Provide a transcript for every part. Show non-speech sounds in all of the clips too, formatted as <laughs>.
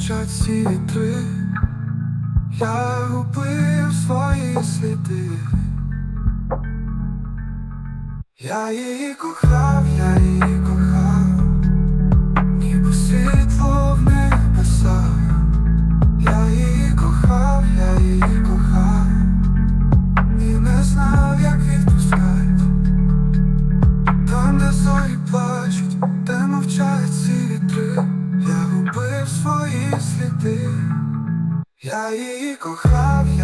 мовчать всі вітри, я губив свої сліди, я її кохав, я її кохав. ти, я її кохав.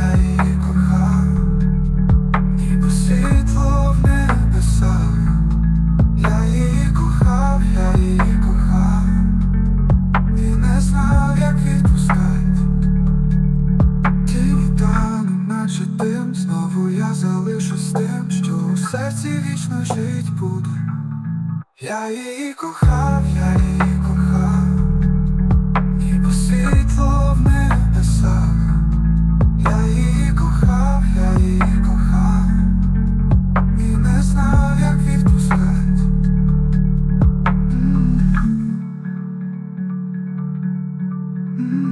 Mm-hmm. <laughs>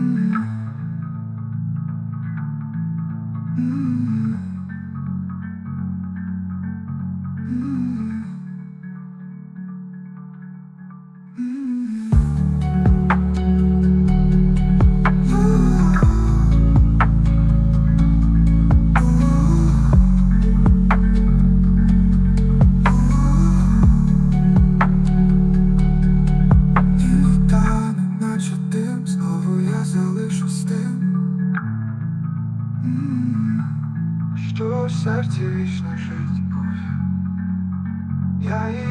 Yeah,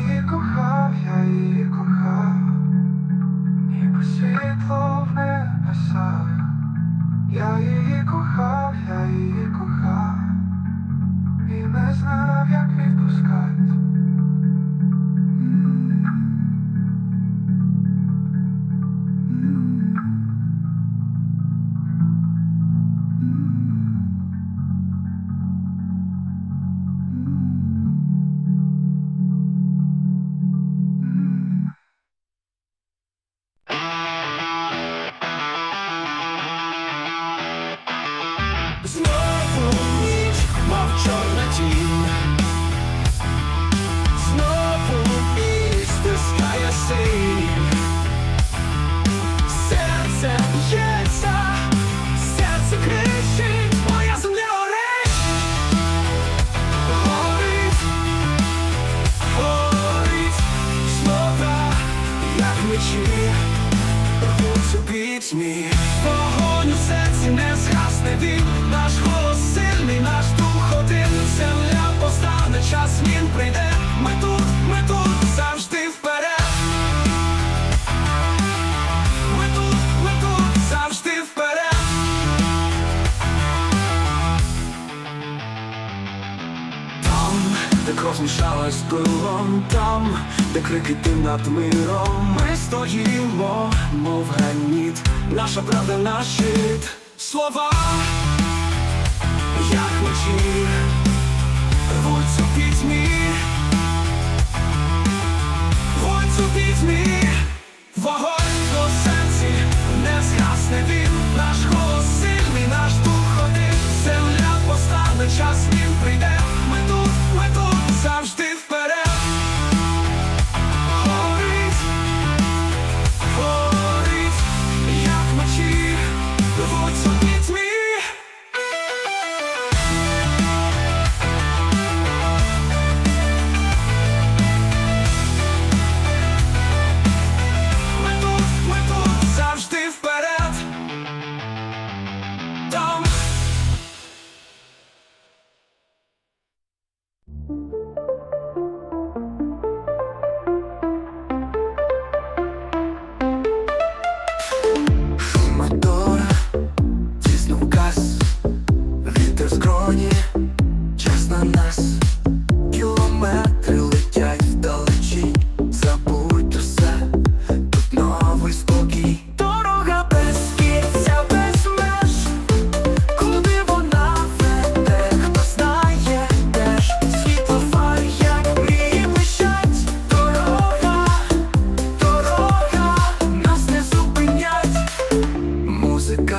Ось пилом там, де крикити над миром, ми стоїмо, мов граніт, наша правда наш щит. Слова, як очі.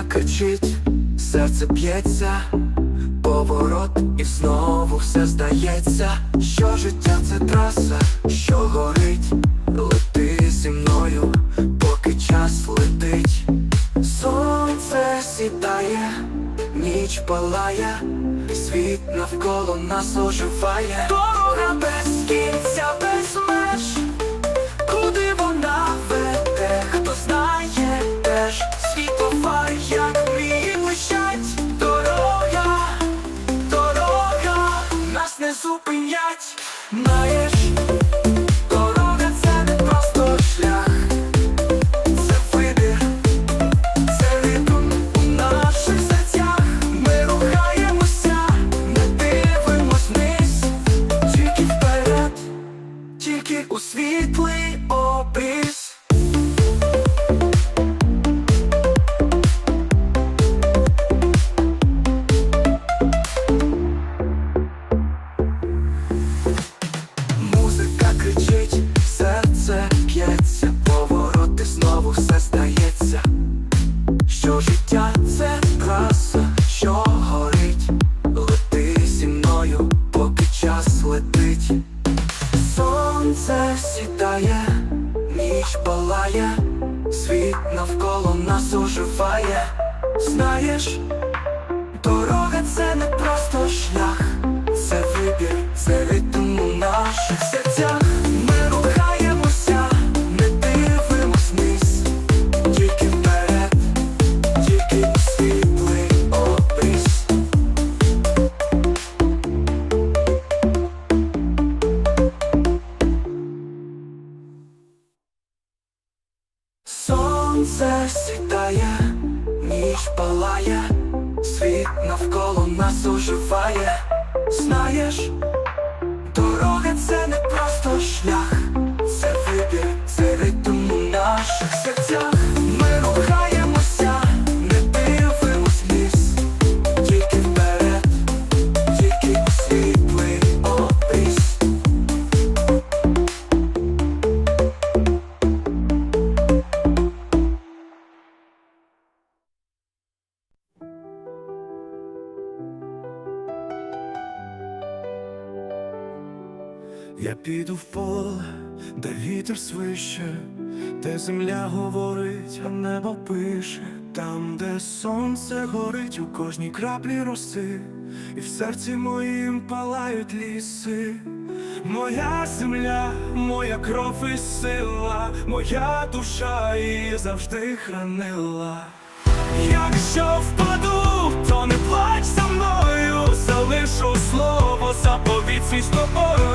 кричить, серце п'ється, поворот, і знову все здається, що життя це траса, що горить, лети зі мною, поки час летить, сонце сідає, ніч палає, світ навколо нас оживає, Дорога без кінця, без меж, куди вона веде, хто знає теж. Знаєш, Що життя це краса, що горить, лети зі мною, поки час летить. Сонце сідає, ніч палає, світ навколо нас оживає. Знаєш, дорога це не просто шлях, навколо нас оживає. Знаєш, Я піду в поле, де вітер свище, де земля говорить, а небо пише, там, де сонце горить у кожній краплі роси, і в серці моїм палають ліси. Моя земля, моя кров і сила, моя душа її завжди хранила. Якщо впаду, то не плач за мною, залишу слово, заповідь свій з тобою.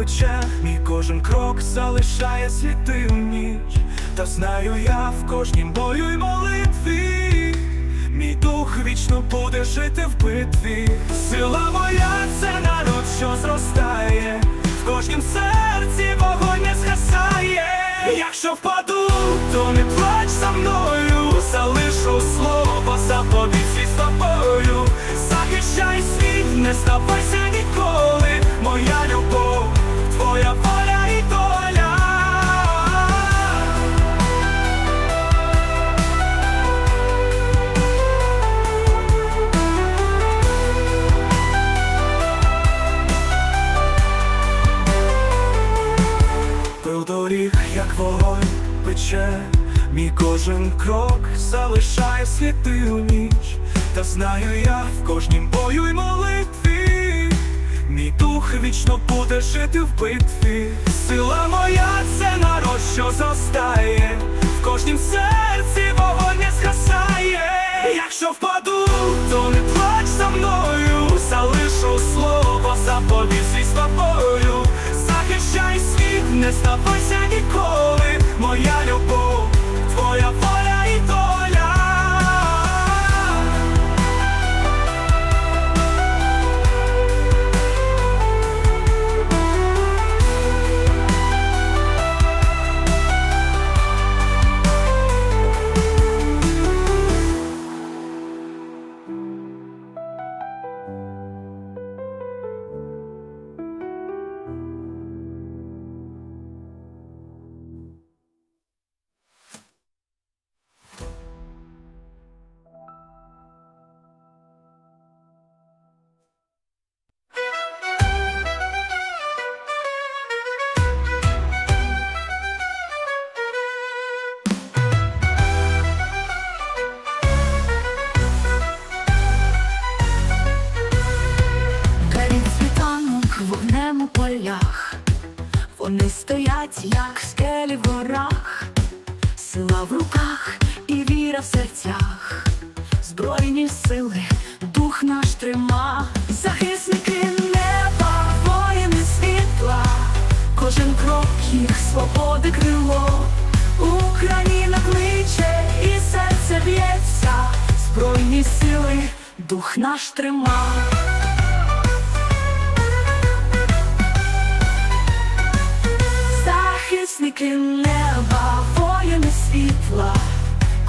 Пече, мій кожен крок залишає сліди в ніч. Та знаю я в кожнім бою й молитві, мій дух вічно буде жити в битві. Сила моя це народ, що зростає, в кожнім серці вогонь не згасає. Якщо впаду, то не плач за мною, залишу слово, заповідь свій з тобою. Захищай світ, не здавайся пече, мій кожен крок залишає сліди у ніч, та знаю я в кожнім бою й молитві, мій дух вічно буде жити в битві. Сила моя це народ, що зростає, в кожнім серці вогонь не згасає. Якщо впаду, то не плач за мною, залишу слово, заповідь свій з тобою. Захищай світ, не здавайся ніколи, моя любов, полях, вони стоять, як скелі в горах, сила в руках і віра в серцях, збройні сили, дух наш трима, захисники неба, воїни світла, кожен крок їх свободи крило, Україна кличе і серце б'ється, збройні сили, дух наш трима. Захисники неба, воїни світла,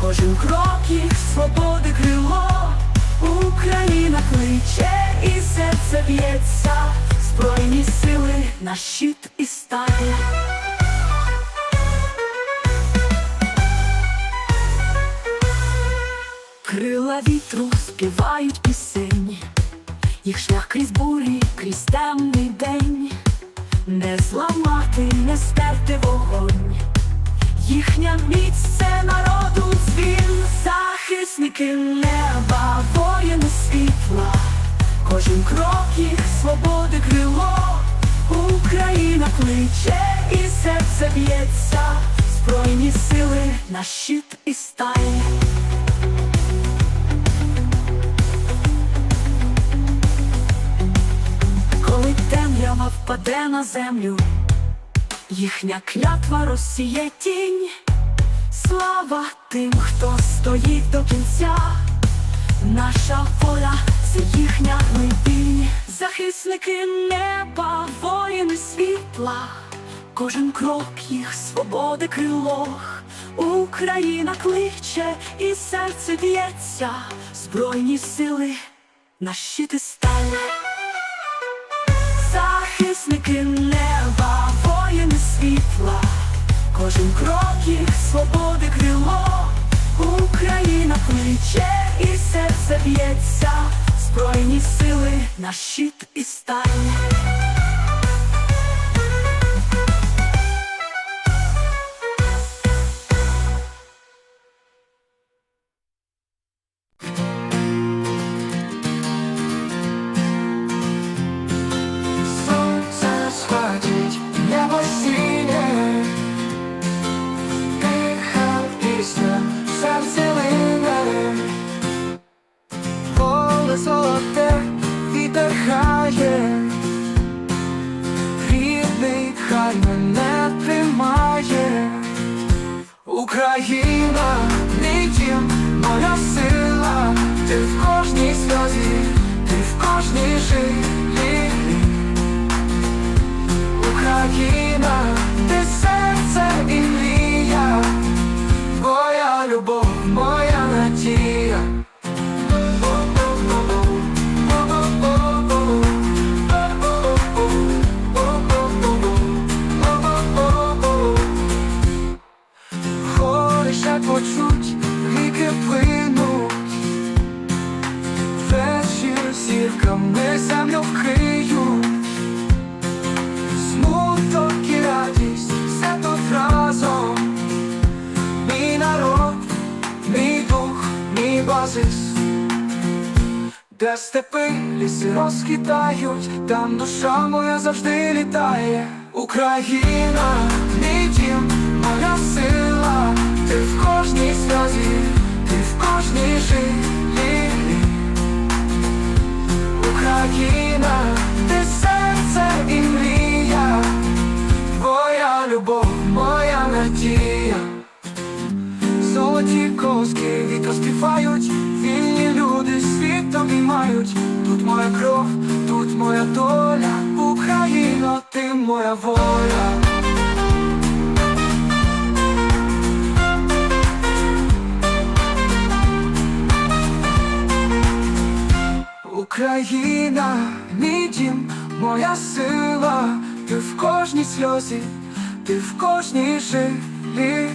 кожен крок їх свободи крило, Україна кличе і серце б'ється, збройні сили, наш щит і сталь. Крила вітру співають пісень, їх шлях крізь бурі, крізь темний день, не зламати, не стерти вогонь, їхня міць це народу дзвін, захисники неба, воїни світла, кожен крок їх свободи крило, Україна кличе і серце б'ється, збройні сили, наш щит і сталь. Темрява впаде на землю, їхня клятва розсіє тінь, слава тим, хто стоїть до кінця, наша воля це їхня глибінь, захисники неба, воїни світла, кожен крок їх свободи крило, Україна кличе і серце б'ється, збройні сили, на щити сталь. Захисники неба, воїни світла, кожен крок їх свободи крило, Україна кличе і серце б'ється, збройні сили, наш щит і сталь. Де степи, ліси розкидають, там душа моя завжди літає. Україна, мій дім, моя сила, ти в кожній сльозі, ти в кожній жилі. Україна, ти серце і мрія, твоя любов, моя надія, золоті коски вітер співають, обіймають. Тут моя кров, тут моя доля, Україна, ти моя воля. Україна, мій дім, моя сила, ти в кожній сльозі, ти в кожній жилі.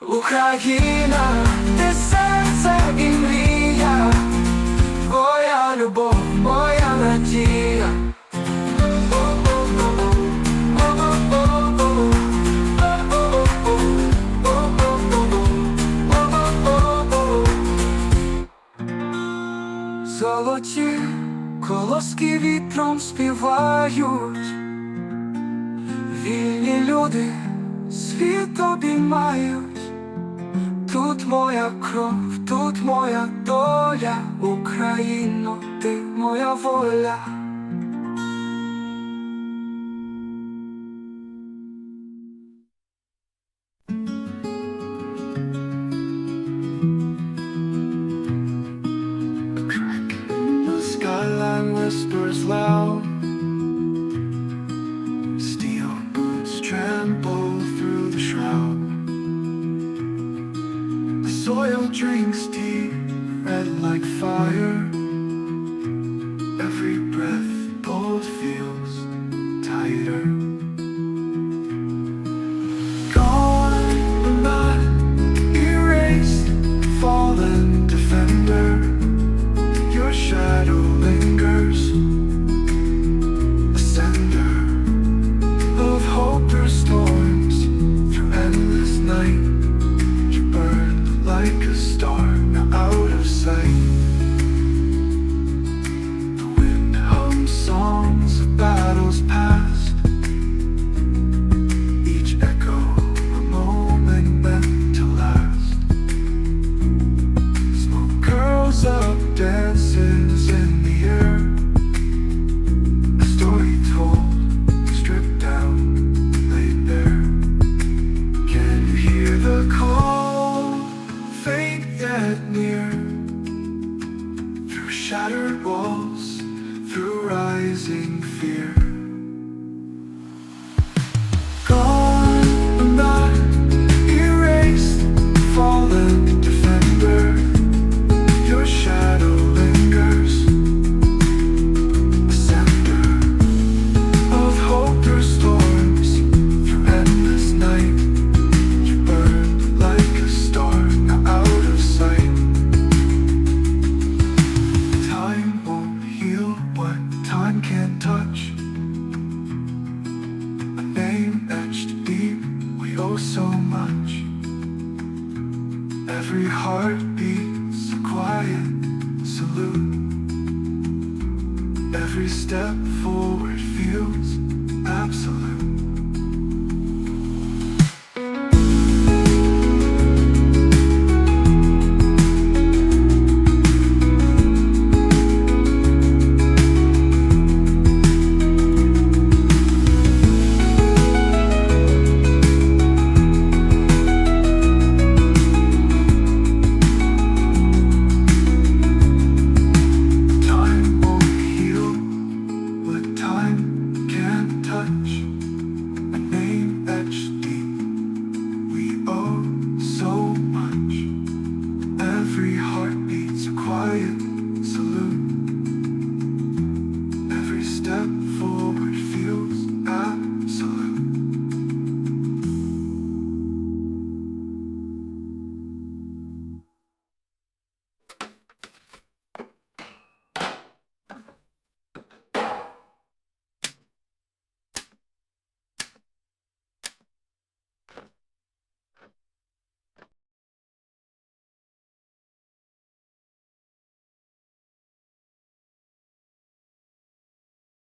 Україна, ти серце і твоя любов, моя надія. Золоті колоски вітром співають, вільні люди світ обіймають. Тут моя кров, тут моя доля, Україно, ти моя воля. Soil drinks deep, red like fire. forward feels absolute.